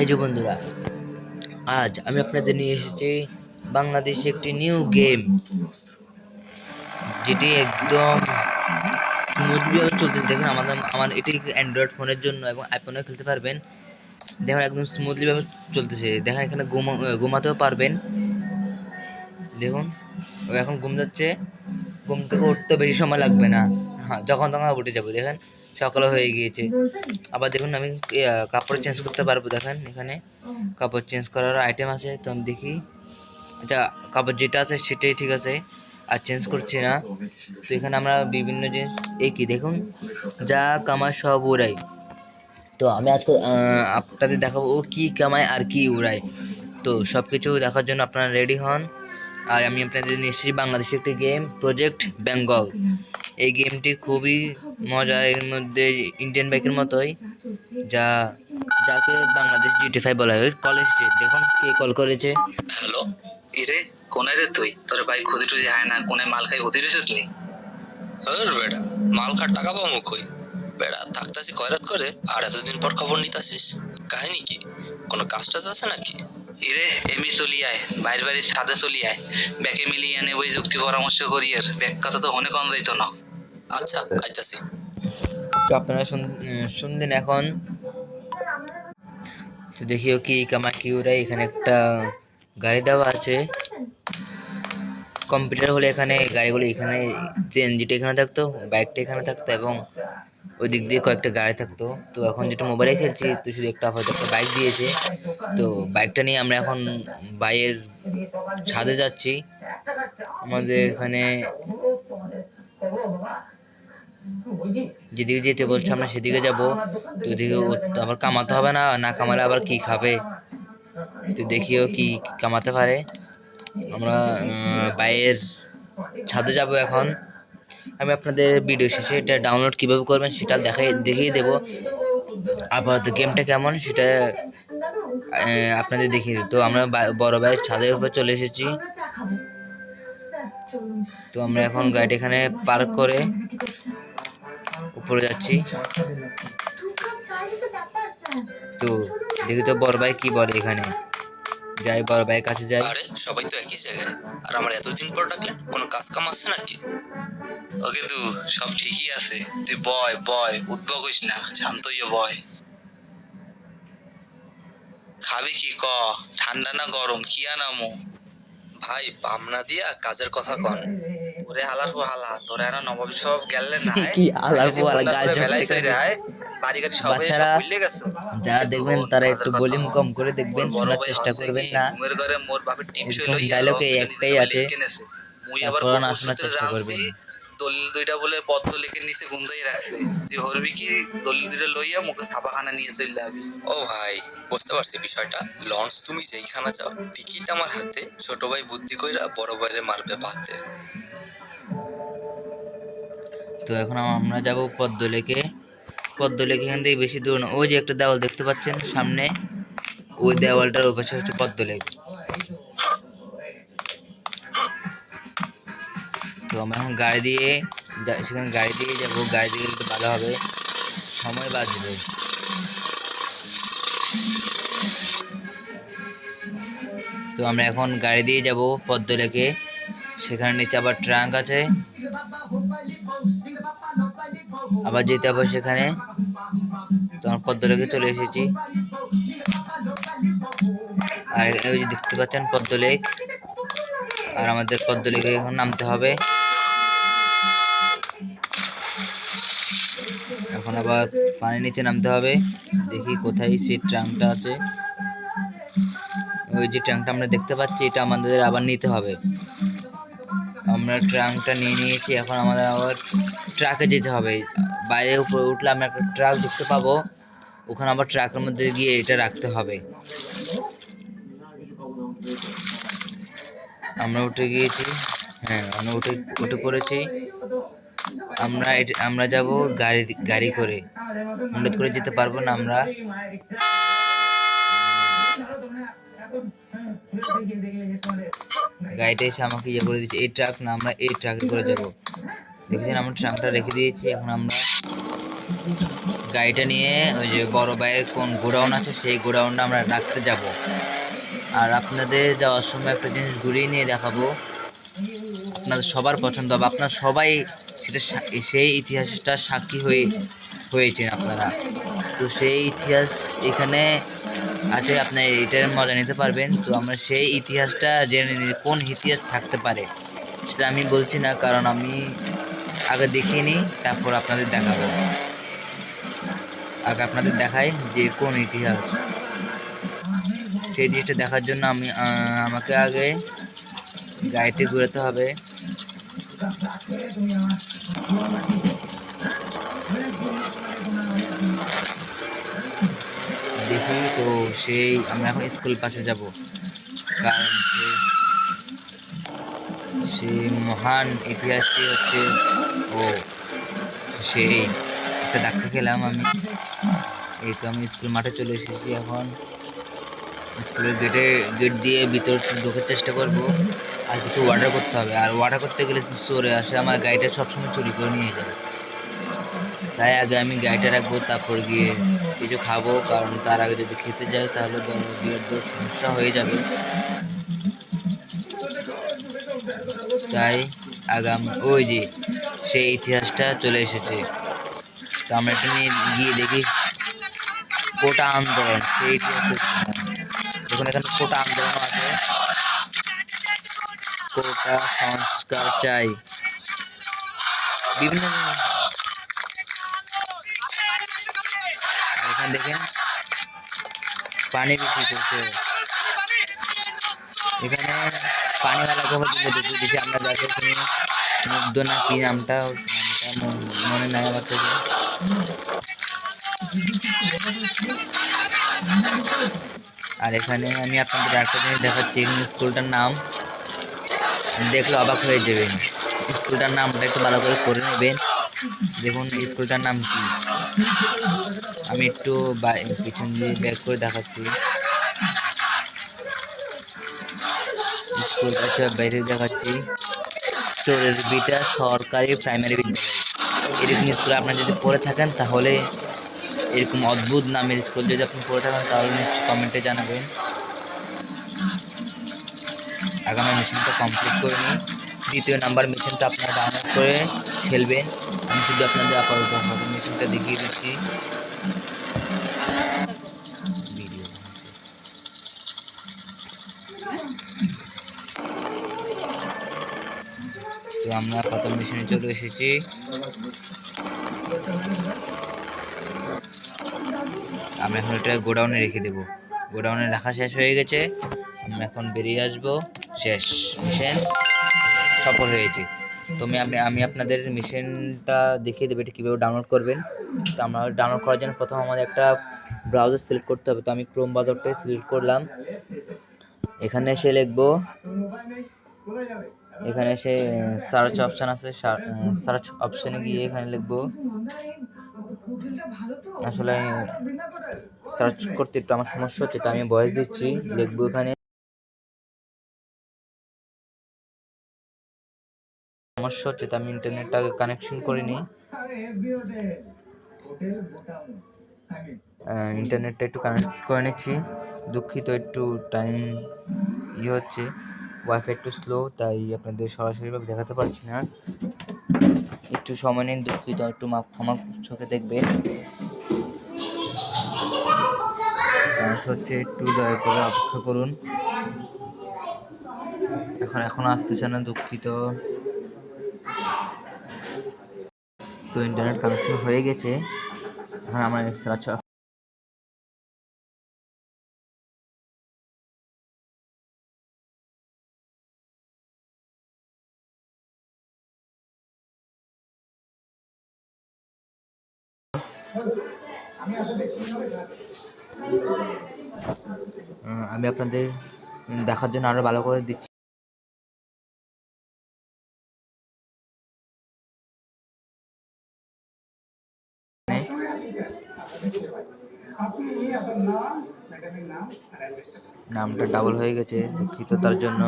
এই যে বন্ধুরা আজ আমি আপনাদের নিয়ে এসেছি বাংলাদেশে একটি নিউ গেম যেটি একদম স্মুথলিভাবে চলতেছে। দেখুন, আমাদের, আমার এটি অ্যান্ড্রয়েড ফোনের জন্য এবং আইফোনেও খেলতে পারবেন। দেখুন, একদম স্মুথলিভাবে চলতেছে। দেখেন, এখানে ঘুমা ঘুমাতেও পারবেন। দেখুন এখন ঘুম যাচ্ছে। ঘুম থেকে উঠতে বেশি সময় লাগবে না। হ্যাঁ যখন তখন উঠে যাব। দেখেন সকাল হয়ে গিয়েছে। আবার দেখুন আমি কাপড় চেঞ্জ করতে পারব, দেখেন এখানে। কাপড় চেঞ্জ করার আইটেম আছে, তো আমি দেখি। আচ্ছা কাপড় যেটা আছে সেটাই ঠিক আছে, আর চেঞ্জ করছি না। তো এখানে আমরা বিভিন্ন জিনিস এই কি, দেখুন, যা কামায় সব উড়াই। তো আমি আজকে আপনাদের দেখাবো ও কী কামায় আর কি উড়ায়। তো সব কিছু দেখার জন্য আপনারা রেডি হন। আর আমি আপনাদের এসেছি বাংলাদেশের একটি গেম প্রজেক্ট বেঙ্গল এই গেমটি খুবই মজার। এর মধ্যে ইন্ডিয়ান বাইকের মতোই যা যাকে বাংলাদেশ জিটি ফাইভ বলা হয় কলেজ দেখুন কে কল করেছে। হ্যালো? ইরে কোনায় রে তুই? তোর ভাই খুদি টুদি হয় না কোনায় মাল খাই হতি রেছিস তুই? হর বেড়া মাল খার টাকা পাবো কই? বেড়া থাকতাছি কয়রাত করে আর এতদিন পর খবর নিতাছিস? কাহিনী কি? কোনো কাজ টাজ আছে নাকি? ইরে এমনি চলি আয় বাইর বাড়ির সাথে চলি আয়। ব্যাকে মিলিয়ে এনে ওই যুক্তি পরামর্শ করি আর ব্যাক কথা তো অনেক কম যাইতো না। আচ্ছা আইতাছি তো আপনারা শুনলেন এখন। তো দেখিও কি কামা কি এখানে একটা গাড়ি দেওয়া আছে। কম্পিউটার হলে এখানে গাড়িগুলো এখানে যেটা এখানে থাকতো, বাইকটা এখানে থাকতো এবং ওই দিক দিয়ে কয়েকটা গাড়ি থাকতো। তো এখন যেটা মোবাইলে খেলছি, তো শুধু একটা হয়তো একটা বাইক দিয়েছে। তো বাইকটা নিয়ে আমরা এখন বাইয়ের ছাদে যাচ্ছি। আমাদের এখানে যেদিকে যেতে বলছো আমরা সেদিকে যাব। তো ওদিকে আবার কামাতে হবে না না কামালে আবার কি খাবে? তো দেখিও কি কামাতে পারে। আমরা উম, বাইরের ছাদে যাব এখন। আমি আপনাদের ভিডিও শেষে এটা ডাউনলোড কীভাবে করবেন সেটা দেখাই দেখিয়ে দেবো। আপাতত গেমটা কেমন সেটা আপনাদের দেখিয়ে তো আমরা বড় ভাইয়ের ছাদের উপর চলে এসেছি। তো আমরা এখন গাড়িটা এখানে পার্ক করে উপরে যাচ্ছি। তো দেখি তো বড় ভাই কি বলে এখানে। যাই বড় ভাইয়ের কাছে যাই। আরে, সবাই তো একই জায়গায়। আর আমার এতদিন পর ডাকলেন কোনো কাজ কাম আছে নাকি? ওকে তু সব ঠিকই আছে। তুই বয় বয়, উদ্ভব হইস না। শান্ত হইয়া বয়। খাবি কি ক? ঠান্ডা না গরম? কি আনামো? ভাই পামনা দিয়া কাজের কথা কন। ওরে হালার পো হালা। তোরা এনা নবাবী সব গেলে না কি হালার পো হালা, থাকে। কইরে বাড়ি গাড়ি সব ভুলে গেছো। যারা দেখবেন তারা একটু ভলিউম কম করে দেখবেন শোনার চেষ্টা করবেন না। ঘরে মোর বাপের এই একটাই আছে। মুই আবার তারপরও না শোনার চেষ্টা করবেন। দলিল দুইটা বলে পদ্ম লিখে নিচে গুন্দাই রাখছে। তুই হরবি কি দলিল দুইটা লইয়া মুখে ছাপাখানা নিয়ে চলে যাবি? ও ভাই বুঝতে পারছি বিষয়টা। লঞ্চ তুমি যেইখানে যাও টিকিট আমার হাতে। ছোট ভাই বুদ্ধি কইরা বড় ভাইরে মারবে পাতে তো এখন আমরা যাব পদ্ম লেকে পদ্ম লেকে এখান থেকে বেশি দূর না। ওই যে একটা দেওয়াল দেখতে পাচ্ছেন সামনে? ওই দেওয়ালটার ওপাশে হচ্ছে পদ্ম লেক তো আমরা এখন গাড়ি দিয়ে সেখানে গাড়ি দিয়ে যাব। গাড়ি দিয়ে গেলে ভালো হবে। সময় বাঁচবে। তো আমরা এখন গাড়ি দিয়ে যাব পদ্ম লেকে সেখানে নিচে আবার ট্রাঙ্ক আছে। আবার যেতে হবে সেখানে। তোমার আমরা পদ্ম লেকে চলে এসেছি। আর ওই যে দেখতে পাচ্ছেন পদ্ম লেক। আর আমাদের পদ্ম লেকে এখন নামতে হবে। এখন আবার পানির নিচে নামতে হবে। দেখি কোথায় সেই ট্রাঙ্কটা আছে। ওই যে ট্রাঙ্কটা আমরা দেখতে পাচ্ছি, এটা আমাদের আবার নিতে হবে। আমরা ট্রাঙ্কটা নিয়ে নিয়েছি, এখন আমাদের আবার ট্রাকে যেতে হবে। বাইরে উপরে উঠলে আমরা একটা ট্রাক দেখতে পাবো, ওখানে আবার ট্রাকের মধ্যে গিয়ে এটা রাখতে হবে। আমরা উঠে গিয়েছি হ্যাঁ আমরা উঠে উঠে পড়েছি। আমরা আমরা যাব গাড়ি গাড়ি করে। হঠাৎ করে যেতে পারব না, আমরা গাড়িটা এসে আমাকে ইয়ে করে দিচ্ছে এই ট্রাক না, আমরা এই ট্রাকে করে যাব। দেখেছেন, আমরা ট্রাকটা রেখে দিয়েছি। এখন আমরা গাড়িটা নিয়ে ওই যে বড় ভাইয়ের কোন গোডাউন আছে, সেই গোডাউনটা আমরা রাখতে যাব। আর আপনাদের যাওয়ার সময় একটা জিনিস ঘুরিয়ে নিয়ে দেখাবো। আপনাদের সবার পছন্দ হবে। আপনার সবাই সেটা সেই ইতিহাসটা সাক্ষী হয়ে, হয়েছেন আপনারা। তো সেই ইতিহাস এখানে আছে আপনি এটার মজা নিতে পারবেন। তো আমরা সেই ইতিহাসটা জেনে নিই, কোন ইতিহাস থাকতে পারে। সেটা আমি বলছি না, কারণ আমি আগে দেখিয়ে নিই তারপর আপনাদের দেখাবো। আগে আপনাদের দেখাই যে কোন ইতিহাস। সেই জিনিসটা দেখার জন্য আমি আমাকে আগে গাড়িটি ঘুরাতে হবে দেখি তো সেই আমরা এখন স্কুল পাশে যাব। কারণ সেই- মহান ইতিহাসটি হচ্ছে ও সেই একটা ধাক্কা খেলাম আমি। এই তো আমি স্কুল মাঠে চলে এসেছি এখন। স্কুলের গেটে গেট দিয়ে ভিতর ঢোকার চেষ্টা করব। আর কিছু অর্ডার করতে হবে। আর অর্ডার করতে গেলে চোরে আসে আমার গাড়িটা সবসময় চুরি করে নিয়ে যায়। তাই আগে আমি গাড়িটা রাখব, তারপর গিয়ে কিছু খাব, কারণ তার আগে যদি খেতে যাই, তাহলে বৃহৎ সমস্যা হয়ে যাবে। তাই আগাম, ওই যে, সেই ইতিহাসটা চলে এসেছে। তো আমরা এটা নিয়ে গিয়ে দেখি। কোটা আন্দোলন, সেই দেখুন, এখানে কোটা আন্দোলন আছে। কোটা সংস্কার চাই। বিভিন্ন এখানে দেখেন। পানি বিক্রি করছে। এখানে পানিওয়ালাকে আবার দিলে দেখি দিচ্ছি। আমরা যাকে তুমি মুগ্ধ না, কি নামটা মন- নাই আমার থেকে। আর এখানে আমি আপনাদের একটা জিনিস দেখাচ্ছি। স্কুলটার নাম। দেখলে অবাক হয়ে যাবেন। স্কুলটার নামটা একটু ভালো করে করে নেবেন। দেখুন, স্কুলটার নাম কি। আমি একটু পিছন দিয়ে ব্যাক করে দেখাচ্ছি। হচ্ছে বাইরে দেখাচ্ছি। বিটা সরকারি প্রাইমারি বিদ্যালয়। এরকম স্কুলে আপনারা যদি পড়ে থাকেন, তাহলে এরকম অদ্ভুত নামের স্কুল যদি আপনি পড়ে থাকেন, তাহলে নিশ্চয়ই কমেন্টে জানাবেন। আগামী মিশনটা কমপ্লিট করে নিই দ্বিতীয় নাম্বার মিশনটা আপনারা ডাউনলোড করে ফেলবেন। আমি শুধু আপনাদের আপাতত মিশনটা দেখিয়ে দিচ্ছি। তো আমরা প্রথম মিশনে চলে এসেছি। আমরা এখন এটা গোডাউনে রেখে দেবো। গোডাউনে রাখা শেষ হয়ে গেছে। আমরা এখন বেরিয়ে আসব। শেষ মিশন সফল হয়েছে। তো আমি আমি আপনাদের মিশনটা দেখিয়ে দেবো। এটা কীভাবে ডাউনলোড করবেন। তো আমরা ডাউনলোড করার জন্য প্রথম আমাদের একটা ব্রাউজার সিলেক্ট করতে হবে। তো আমি ক্রোম ব্রাউজারটাই সিলেক্ট করলাম। এখানে এসে লিখব, এখানে এসে সার্চ অপশান আছে সার্চ অপশানে গিয়ে এখানে লিখব। আসলে সার্চ করতে একটু আমার সমস্যা হচ্ছে, তো আমি ভয়েস দিচ্ছি, লিখব এখানে। সমস্যা হচ্ছে, তো আমি ইন্টারনেটটাকে কানেকশন করে নিই ইন্টারনেটটা একটু কানেক্ট করে নিচ্ছি। দুঃখিত, একটু টাইম ইয়ে হচ্ছে। ওয়াইফাই একটু স্লো তাই আপনাদের সরাসরিভাবে দেখাতে পারছি না। একটু সময় নিন, দুঃখিত, একটু মাপ ক্ষমা চোখে কানেক্ট হচ্ছে একটু দয়া করে অপেক্ষা করুন। এখন এখন আসতেছে না, দুঃখিত। তো ইন্টারনেট কানেকশন হয়ে গেছে। এখন আমার সার্চ আহ, আমি আপনাদের দেখার জন্য আরও ভালো করে দিচ্ছি। নামটা ডাবল হয়ে গেছে, দুঃখিত তার জন্য।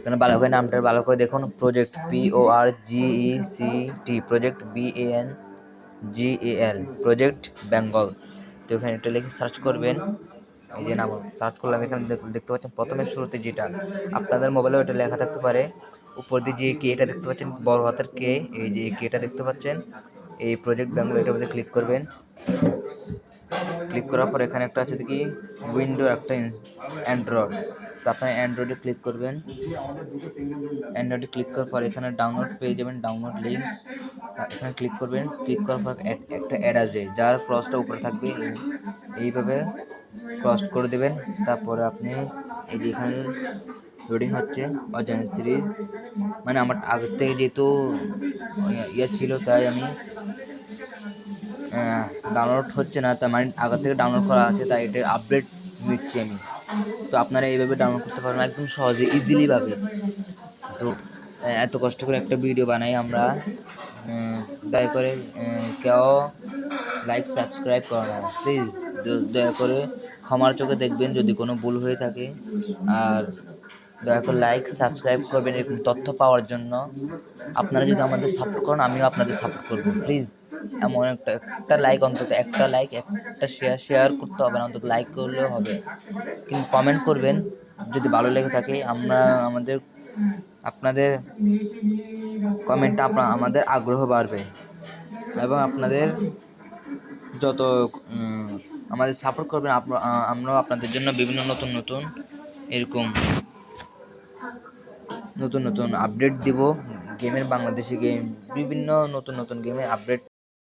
এখানে ভালো করে নামটা ভালো করে দেখুন project P O R G E C T project B A N G A L project Bengal তো এখানে এটা লিখে সার্চ করবেন। এই যে নাম সার্চ করলাম, এখানে দেখতে পাচ্ছেন প্রথমের শুরুতে যেটা। আপনাদের মোবাইলেও এটা লেখা থাকতে পারে। উপর দিয়ে যে কে এটা দেখতে পাচ্ছেন, বড় হাতের কে এই যে কেটা দেখতে পাচ্ছেন, এই প্রজেক্ট বেঙ্গল এটার মধ্যে ক্লিক করবেন। ক্লিক করার পর এখানে একটা আছে কি উইন্ডো, একটা অ্যান্ড্রয়েড। তো আপনার অ্যান্ড্রয়েডে ক্লিক করবেন। অ্যান্ড্রয়েডে ক্লিক করার পর এখানে ডাউনলোড পেয়ে যাবেন, ডাউনলোড লিঙ্ক এখানে ক্লিক করবেন, ক্লিক করার পর এক- একটা অ্যাড আসবে। যার ক্রসটা উপরে থাকবে, এই- এইভাবে ক্রস করে দেবেন। তারপরে আপনি এই যে এখানে লোডিং হচ্ছে, অজানা সিরিজ। মানে আমার আগের থেকে যেহেতু ইয়ে- ইয়ে ছিল, তাই আমি ডাউনলোড হচ্ছে না, তার মানে আগের থেকে ডাউনলোড করা আছে, তাই এটার আপডেট নিচ্ছি আমি। তো আপনারা এইভাবে ডাউনলোড করতে পারবেন, একদম সহজে ইজিলি ভাবে। তো এত কষ্ট করে একটা ভিডিও বানাই আমরা। দয়া করে কেউ লাইক সাবস্ক্রাইব করো না। প্লিজ দয়া করে ক্ষমার চোখে দেখবেন যদি কোনো ভুল হয়ে থাকে। আর দয়া করে লাইক সাবস্ক্রাইব করবেন এরকম তথ্য পাওয়ার জন্য। আপনারা যদি আমাদের সাপোর্ট করেন, আমিও আপনাদের সাপোর্ট করব। প্লিজ এমন একটা একটা লাইক অন্তত, একটা লাইক একটা শেয়ার শেয়ার করতে হবে না, অন্তত লাইক করলেও হবে। কিন্তু কমেন্ট করবেন, যদি ভালো লেগে থাকে, আমরা আমাদের, আপনাদের কমেন্টটা আপনার আমাদের আগ্রহ বাড়বে। এবং আপনাদের যত আমাদের সাপোর্ট করবেন আমরাও আপনাদের জন্য বিভিন্ন নতুন নতুন এরকম নতুন নতুন আপডেট দিব। গেমের বাংলাদেশি গেম বিভিন্ন নতুন নতুন গেমের আপডেট